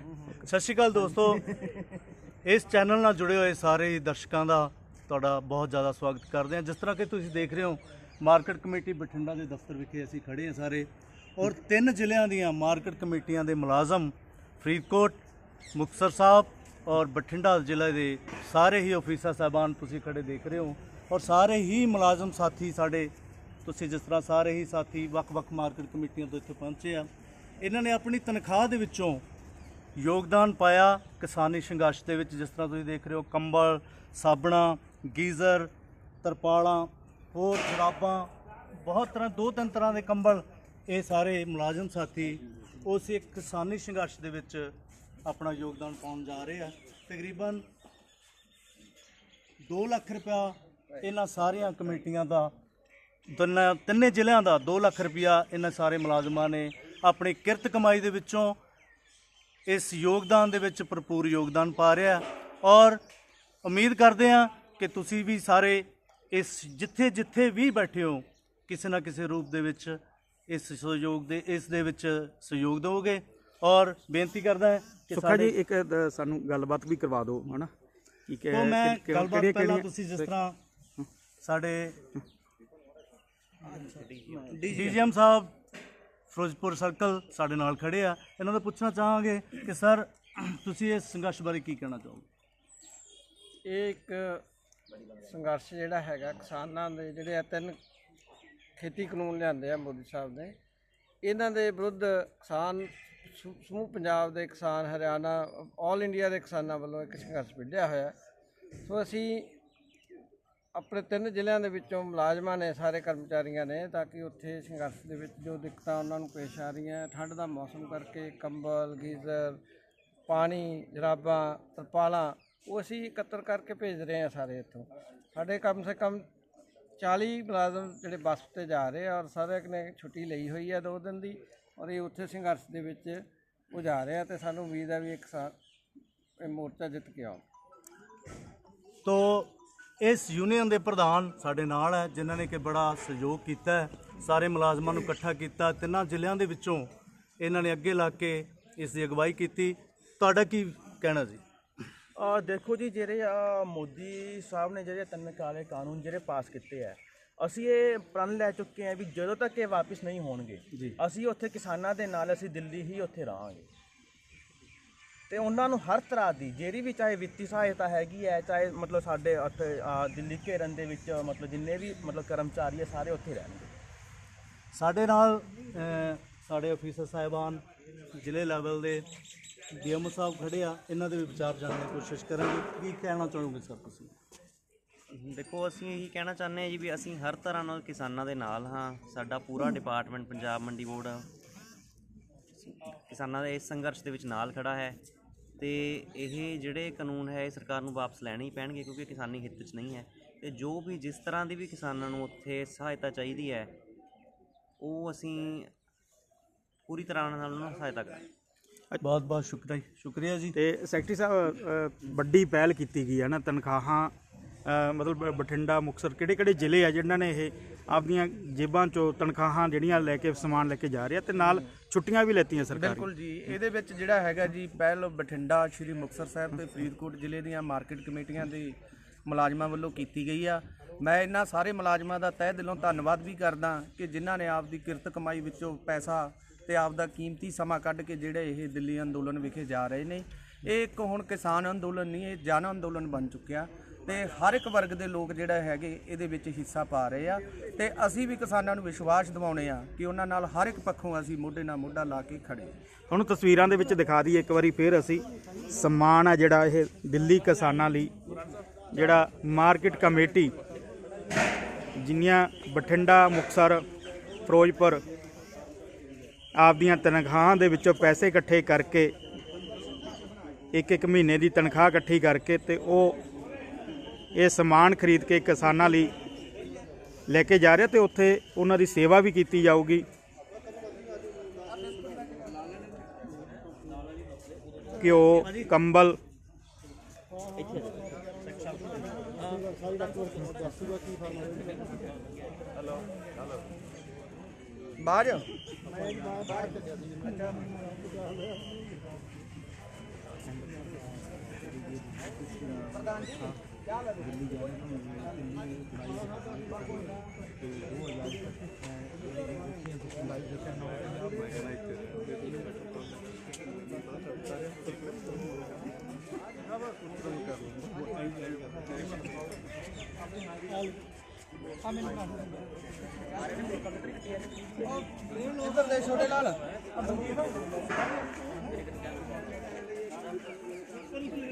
ਸਤਿ ਸ਼੍ਰੀ ਅਕਾਲ ਦੋਸਤੋ। ਇਸ ਚੈਨਲ ਨਾਲ ਜੁੜੇ ਹੋਏ ਸਾਰੇ ਹੀ ਦਰਸ਼ਕਾਂ ਦਾ ਤੁਹਾਡਾ ਬਹੁਤ ਜ਼ਿਆਦਾ ਸਵਾਗਤ ਕਰਦੇ ਹਾਂ। ਜਿਸ ਤਰ੍ਹਾਂ ਕਿ ਤੁਸੀਂ ਦੇਖ ਰਹੇ ਹੋ, ਮਾਰਕੀਟ ਕਮੇਟੀ ਬਠਿੰਡਾ ਦੇ ਦਫ਼ਤਰ ਵਿਖੇ ਅਸੀਂ ਖੜੇ ਹਾਂ ਸਾਰੇ ਔਰ ਤਿੰਨ ਜ਼ਿਲ੍ਹਿਆਂ ਦੀਆਂ ਮਾਰਕੀਟ ਕਮੇਟੀਆਂ ਦੇ ਮੁਲਾਜ਼ਮ ਫਰੀਦਕੋਟ, ਮੁਕਤਸਰ ਸਾਹਿਬ ਔਰ ਬਠਿੰਡਾ ਜ਼ਿਲ੍ਹੇ ਦੇ ਸਾਰੇ ਹੀ ਅਫੀਸਰ ਸਾਹਿਬਾਨ ਤੁਸੀਂ ਖੜੇ ਦੇਖ ਰਹੇ ਹੋ ਔਰ ਸਾਰੇ ਹੀ ਮੁਲਾਜ਼ਮ ਸਾਥੀ ਸਾਡੇ, ਤੁਸੀਂ ਜਿਸ ਤਰ੍ਹਾਂ ਸਾਰੇ ਹੀ ਸਾਥੀ ਵੱਖ-ਵੱਖ ਮਾਰਕੀਟ ਕਮੇਟੀਆਂ ਤੋਂ ਇੱਥੇ ਪਹੁੰਚੇ ਆ। ਇਹਨਾਂ ਨੇ ਆਪਣੀ ਤਨਖਾਹ ਦੇ ਵਿੱਚੋਂ ਯੋਗਦਾਨ ਪਾਇਆ ਕਿਸਾਨੀ ਸੰਘਰਸ਼ ਦੇ ਵਿੱਚ, ਜਿਸ ਤਰ੍ਹਾਂ ਤੁਸੀਂ ਦੇਖ ਰਹੇ ਹੋ, ਕੰਬਲ, ਸਾਬਣਾ, ਗੀਜ਼ਰ, ਤਰਪਾਲਾਂ, ਹੋਰ ਜਰਾਬਾਂ, ਬਹੁਤ ਤਰ੍ਹਾਂ, ਦੋ ਤਿੰਨ ਤਰ੍ਹਾਂ ਦੇ ਕੰਬਲ ਇਹ ਸਾਰੇ ਮੁਲਾਜ਼ਮ ਸਾਥੀ ਉਸ ਇੱਕ ਕਿਸਾਨੀ ਸੰਘਰਸ਼ ਦੇ ਵਿੱਚ ਆਪਣਾ ਯੋਗਦਾਨ ਪਾਉਣ ਜਾ ਰਹੇ ਆ। ਤਕਰੀਬਨ 2 ਲੱਖ ਰੁਪਇਆ ਇਹਨਾਂ ਸਾਰੀਆਂ ਕਮੇਟੀਆਂ ਦਾ, ਤਿੰਨ- ਤਿੰਨੇ ਜ਼ਿਲ੍ਹਿਆਂ ਦਾ 2 ਲੱਖ ਰੁਪਇਆ ਇਹਨਾਂ ਸਾਰੇ ਮੁਲਾਜ਼ਮਾਂ ਨੇ ਆਪਣੀ ਕਿਰਤ ਕਮਾਈ ਦੇ ਵਿੱਚੋਂ ਇਸ ਯੋਗਦਾਨ ਦੇ ਵਿੱਚ ਭਰਪੂਰ ਯੋਗਦਾਨ ਪਾ ਰਿਹਾ ਔਰ ਉਮੀਦ ਕਰਦੇ ਹਾਂ ਕਿ ਤੁਸੀਂ ਵੀ ਸਾਰੇ ਇਸ ਜਿੱਥੇ ਜਿੱਥੇ ਵੀ ਬੈਠੇ ਹੋ ਕਿਸੇ ਨਾ ਕਿਸੇ ਰੂਪ ਦੇ ਵਿੱਚ ਇਸ ਸਹਿਯੋਗ ਦੇ ਇਸ ਦੇ ਵਿੱਚ ਸਹਿਯੋਗ ਦਿਓਗੇ। ਔਰ ਬੇਨਤੀ ਕਰਦਾ ਹੈ ਕਿ ਸੁੱਖਾ ਜੀ ਇੱਕ ਸਾਨੂੰ ਗੱਲਬਾਤ ਵੀ ਕਰਵਾ ਦਿਓ ਹਨਾ? ਕਿ ਕਿ- ਤੋਂ ਮੈਂ ਗੱਲਬਾਤ ਪਹਿਲਾਂ ਤੁਸੀਂ ਜਿਸ ਤਰ੍ਹਾਂ ਸਾਡੇ ਡੀਜੀਐਮ ਸਾਹਿਬ ਫਿਰੋਜ਼ਪੁਰ ਸਰਕਲ ਸਾਡੇ ਨਾਲ ਖੜੇ ਆ। ਇਹਨਾਂ ਤੋਂ ਪੁੱਛਣਾ ਚਾਹਾਂਗੇ ਕਿ ਸਰ, ਤੁਸੀਂ ਇਸ ਸੰਘਰਸ਼ ਬਾਰੇ ਕੀ ਕਹਿਣਾ ਚਾਹੋਗੇ? ਇਹ ਇੱਕ ਸੰਘਰਸ਼ ਜਿਹੜਾ ਹੈਗਾ, ਕਿਸਾਨਾਂ ਦੇ ਜਿਹੜੇ ਆ ਤਿੰਨ ਖੇਤੀ ਕਾਨੂੰਨ ਲਿਆਂਦੇ ਆ ਮੋਦੀ ਸਾਹਿਬ ਨੇ। ਇਹਨਾਂ ਦੇ ਵਿਰੁੱਧ ਕਿਸਾਨ, ਸਮੂਹ ਪੰਜਾਬ ਦੇ ਕਿਸਾਨ ਹਰਿਆਣਾ ਆਲ ਇੰਡੀਆ ਦੇ ਕਿਸਾਨਾਂ ਵੱਲੋਂ ਇੱਕ ਸੰਘਰਸ਼ ਵਿੱਢਿਆ ਹੋਇਆ। ਸੋ ਅਸੀਂ ਆਪਣੇ ਤਿੰਨ ਜ਼ਿਲ੍ਹਿਆਂ ਦੇ ਵਿੱਚੋਂ ਮੁਲਾਜ਼ਮਾਂ ਨੇ ਸਾਰੇ ਕਰਮਚਾਰੀਆਂ ਨੇ ਤਾਂ ਕਿ ਉੱਥੇ ਸੰਘਰਸ਼ ਦੇ ਵਿੱਚ ਜੋ ਦਿੱਕਤਾਂ ਉਹਨਾਂ ਨੂੰ ਪੇਸ਼ ਆ ਰਹੀਆਂ ਠੰਡ ਦਾ ਮੌਸਮ ਕਰਕੇ ਕੰਬਲ, ਗੀਜ਼ਰ, ਪਾਣੀ, ਜਰਾਬਾਂ, ਤਰਪਾਲਾਂ, ਉਹ ਅਸੀਂ ਇਕੱਤਰ ਕਰਕੇ ਭੇਜ ਰਹੇ ਹਾਂ ਸਾਰੇ ਇੱਥੋਂ। ਸਾਡੇ ਕਮ ਸੇ ਕਮ 40 ਮੁਲਾਜ਼ਮ ਜਿਹੜੇ ਬੱਸ ਤੇ ਜਾ ਰਹੇ ਆ ਔਰ ਸਾਰੇ ਨੇ ਛੁੱਟੀ ਲਈ ਹੋਈ ਹੈ ਦੋ ਦਿਨ ਦੀ ਔਰ ਇਹ ਉੱਥੇ ਸੰਘਰਸ਼ ਦੇ ਵਿੱਚ ਉਹ ਜਾ ਰਹੇ ਆ ਤੇ ਸਾਨੂੰ ਉਮੀਦ ਹੈ ਵੀ ਇੱਕ ਸਾਥ ਇਹ ਮੋਰਚਾ ਜਿੱਤ ਕੇ ਆਉ ਤੋ ਇਸ ਯੂਨੀਅਨ ਦੇ ਪ੍ਰਧਾਨ ਸਾਡੇ ਨਾਲ ਹੈ ਜਿਨ੍ਹਾਂ ਨੇ ਕਿ ਬੜਾ ਸਹਿਯੋਗ ਕੀਤਾ ਸਾਰੇ ਮੁਲਾਜ਼ਮਾਂ ਨੂੰ ਇਕੱਠਾ ਕੀਤਾ ਤਿੰਨਾਂ ਜ਼ਿਲ੍ਹਿਆਂ ਦੇ ਵਿੱਚੋਂ ਇਹਨਾਂ ਨੇ ਅੱਗੇ ਲਾ ਕੇ ਇਸ ਦੀ ਅਗਵਾਈ ਕੀਤੀ। ਤੁਹਾਡਾ ਕੀ ਕਹਿਣਾ ਜੀ? ਆ ਦੇਖੋ ਜੀ ਜਿਹੜੇ ਆ ਮੋਦੀ ਸਾਹਿਬ ਨੇ ਜਿਹੜੇ ਤਿੰਨ ਕਾਲੇ ਕਾਨੂੰਨ ਜਿਹੜੇ ਪਾਸ ਕੀਤੇ ਆ ਅਸੀਂ ਇਹ ਪ੍ਰਣ ਲੈ ਚੁੱਕੇ ਆ ਵੀ ਜਦੋਂ ਤੱਕ ਇਹ ਵਾਪਸ ਨਹੀਂ ਹੋਣਗੇ। ਅਸੀਂ ਉੱਥੇ ਕਿਸਾਨਾਂ ਦੇ ਨਾਲ ਅਸੀਂ ਦਿੱਲੀ ਹੀ ਉੱਥੇ ਰਹਾਂਗੇ। ਤੇ ਉਹਨਾਂ ਨੂੰ ਹਰ ਤਰ੍ਹਾਂ ਦੀ ਜਿਹੜੀ ਵੀ ਚਾਹੇ ਵਿੱਤੀ ਸਹਾਇਤਾ ਹੈਗੀ ਹੈ ਚਾਹੇ ਮਤਲਬ ਸਾਡੇ ਉੱਥੇ ਦਿੱਲੀ ਘੇਰਨ ਦੇ ਵਿੱਚ ਮਤਲਬ ਜਿੰਨੇ ਵੀ ਮਤਲਬ ਕਰਮਚਾਰੀ ਆ ਸਾਰੇ ਉੱਥੇ ਰਹਿਣਗੇ। ਸਾਡੇ ਨਾਲ ਸਾਡੇ ਅਫੀਸਰ ਸਾਹਿਬਾਨ ਜ਼ਿਲ੍ਹੇ ਲੈਵਲ ਦੇ ਡੀਐਮ ਸਾਹਿਬ ਖੜੇ ਆ ਇਹਨਾਂ ਦੇ ਵੀ ਵਿਚਾਰ ਜਾਣਨ ਦੀ ਕੋਸ਼ਿਸ਼ ਕਰਾਂਗੇ। ਕੀ ਕਹਿਣਾ ਚਾਹੋਗੇ ਸਰ ਤੁਸੀਂ? ਦੇਖੋ ਅਸੀਂ ਇਹੀ ਕਹਿਣਾ ਚਾਹੁੰਦੇ ਹਾਂ ਜੀ ਵੀ ਅਸੀਂ ਹਰ ਤਰ੍ਹਾਂ ਨਾਲ ਕਿਸਾਨਾਂ ਦੇ ਨਾਲ ਹਾਂ। ਸਾਡਾ ਪੂਰਾ ਡਿਪਾਰਟਮੈਂਟ ਪੰਜਾਬ ਮੰਡੀ ਬੋਰਡ ਕਿਸਾਨਾਂ ਦੇ ਇਸ ਸੰਘਰਸ਼ ਦੇ ਵਿੱਚ ਨਾਲ ਖੜਾ ਹੈ। ਤੇ ਇਹ ਜਿਹੜੇ ਕਾਨੂੰਨ ਹੈ ਇਹ ਸਰਕਾਰ ਨੂੰ ਵਾਪਸ ਲੈਣੇ ਹੀ ਪੈਣਗੇ ਕਿਉਂਕਿ ਕਿਸਾਨੀ ਹਿੱਤ 'ਚ ਨਹੀਂ ਹੈ। ਤੇ ਜੋ ਵੀ ਜਿਸ ਤਰ੍ਹਾਂ ਦੀ ਵੀ ਕਿਸਾਨਾਂ ਨੂੰ ਉੱਥੇ ਸਹਾਇਤਾ ਚਾਹੀਦੀ ਹੈ ਉਹ ਅਸੀਂ ਪੂਰੀ ਤਰ੍ਹਾਂ ਨਾਲ ਉਹਨਾਂ ਨੂੰ ਸਹਾਇਤਾ ਕਰਾਂਗੇ। ਬਹੁਤ ਬਹੁਤ ਸ਼ੁਕਰੀਆ ਸ਼ੁਕਰੀਆ ਜੀ। ਤੇ ਸੈਕਟਰੀ ਸਾਹਿਬ ਵੱਡੀ ਪਹਿਲ ਕੀਤੀ ਗਈ ਹੈ ਨਾ ਤਨਖਾਹਾਂ ਮਤਲਬ ਬਠਿੰਡਾ, ਮੁਕਤਸਰ, ਕਿਹੜੇ ਕਿਹੜੇ ਜ਼ਿਲ੍ਹੇ ਆ ਜਿਨ੍ਹਾਂ ਨੇ ਇਹ ਆਪਦੀਆਂ ਜੇਬਾਂ ਚੋਂ ਤਨਖਾਹਾਂ ਜਿਹੜੀਆਂ ਲੈ ਕੇ ਸਮਾਨ ਲੈ ਕੇ ਜਾ ਰਿਹਾ ਆ ਤੇ ਨਾਲ ਛੁੱਟੀਆਂ ਵੀ ਲੈਤੀਆਂ ਸਰਕਾਰੀ? ਬਿਲਕੁਲ ਜੀ। ਇਹਦੇ ਵਿੱਚ ਜਿਹੜਾ ਹੈਗਾ ਜੀ, ਪਹਿਲ ਬਠਿੰਡਾ, ਸ਼੍ਰੀ ਮੁਕਤਸਰ ਸਾਹਿਬ ਤੇ ਫਰੀਦਕੋਟ ਜ਼ਿਲ੍ਹੇ ਦੀਆਂ ਮਾਰਕੀਟ ਕਮੇਟੀਆਂ ਦੇ ਮੁਲਾਜ਼ਮਾਂ ਵੱਲੋਂ ਕੀਤੀ ਗਈ ਆ। ਮੈਂ ਇਹਨਾਂ ਸਾਰੇ ਮੁਲਾਜ਼ਮਾਂ ਦਾ ਤਹਿ ਦਿਲੋਂ ਧੰਨਵਾਦ ਵੀ ਕਰਦਾ ਕਿ ਜਿਨ੍ਹਾਂ ਨੇ ਆਪਦੀ ਕਿਰਤ ਕਮਾਈ ਵਿੱਚੋਂ ਪੈਸਾ ਤੇ ਆਪਦਾ ਕੀਮਤੀ ਸਮਾਂ ਕੱਢ ਕੇ ਜਿਹੜੇ ਇਹ ਦਿੱਲੀ ਅੰਦੋਲਨ ਵਿਖੇ ਜਾ ਰਹੇ ਨੇ। ਇਹ ਇੱਕ ਹੁਣ ਕਿਸਾਨ ਅੰਦੋਲਨ ਨਹੀਂ, ਇਹ ਜਨ ਅੰਦੋਲਨ ਬਣ ਚੁੱਕਿਆ। ਤੇ ਹਰ ਇੱਕ ਵਰਗ ਦੇ ਲੋਕ ਜਿਹੜਾ ਹੈਗੇ ਇਹਦੇ ਵਿੱਚ ਹਿੱਸਾ ਪਾ ਰਹੇ ਆ ਤੇ ਅਸੀਂ ਵੀ ਕਿਸਾਨਾਂ ਨੂੰ ਵਿਸ਼ਵਾਸ ਦਿਵਾਉਣੇ ਆ ਕਿ ਉਹਨਾਂ ਨਾਲ ਹਰ ਇੱਕ ਪੱਖੋਂ ਅਸੀਂ ਮੋਢੇ ਨਾਲ ਮੋਢਾ ਲਾ ਕੇ ਖੜੇ ਹੁਣ ਤਸਵੀਰਾਂ ਦੇ ਵਿੱਚ ਦਿਖਾ ਦਈਏ ਇੱਕ ਵਾਰੀ ਫੇਰ ਅਸੀਂ ਸਮਾਨ ਆ ਜਿਹੜਾ ਇਹ ਦਿੱਲੀ ਕਿਸਾਨਾਂ ਲਈ ਜਿਹੜਾ ਮਾਰਕੀਟ ਕਮੇਟੀ ਜਿੰਨੀਆਂ ਬਠਿੰਡਾ ਮੁਕਸਰ ਫਿਰੋਜ਼ਪੁਰ ਆਪਦੀਆਂ ਤਨਖਾਹਾਂ ਦੇ ਵਿੱਚੋਂ ਪੈਸੇ ਇਕੱਠੇ ਕਰਕੇ ਇੱਕ ਇੱਕ ਮਹੀਨੇ ਦੀ ਤਨਖਾਹ ਇਕੱਠੀ ਕਰਕੇ ਤੇ ਉਹ ਇਹ ਸਮਾਨ ਖਰੀਦ ਕੇ ਕਿਸਾਨਾਂ ਲਈ ਲੈ ਕੇ ਜਾ ਰਿਹਾ ਤੇ ਉੱਥੇ ਉਹਨਾਂ ਦੀ ਸੇਵਾ ਵੀ ਕੀਤੀ ਜਾਊਗੀ। ਘਿਓ ਕੰਬਲ। ਬਾਹਰ ਪ੍ਰਧਾਨ ਜੀ। ਦਿੱਲੀ ਜਾਣਾ ਤੇ 2025 ਲਾਈਵ ਸੈਸ਼ਨ ਨਾ ਹੋਇਆ ਮੈਂ ਨਾ ਇੱਥੇ ਆ ਮੈਨੂੰ ਕਰ ਉਹ ਪ੍ਰੇਮ ਨੂੰ ਉਧਰ ਦੇ ਛੋਟੇ ਲਾਲ ਕਰੀ ਕਰੀ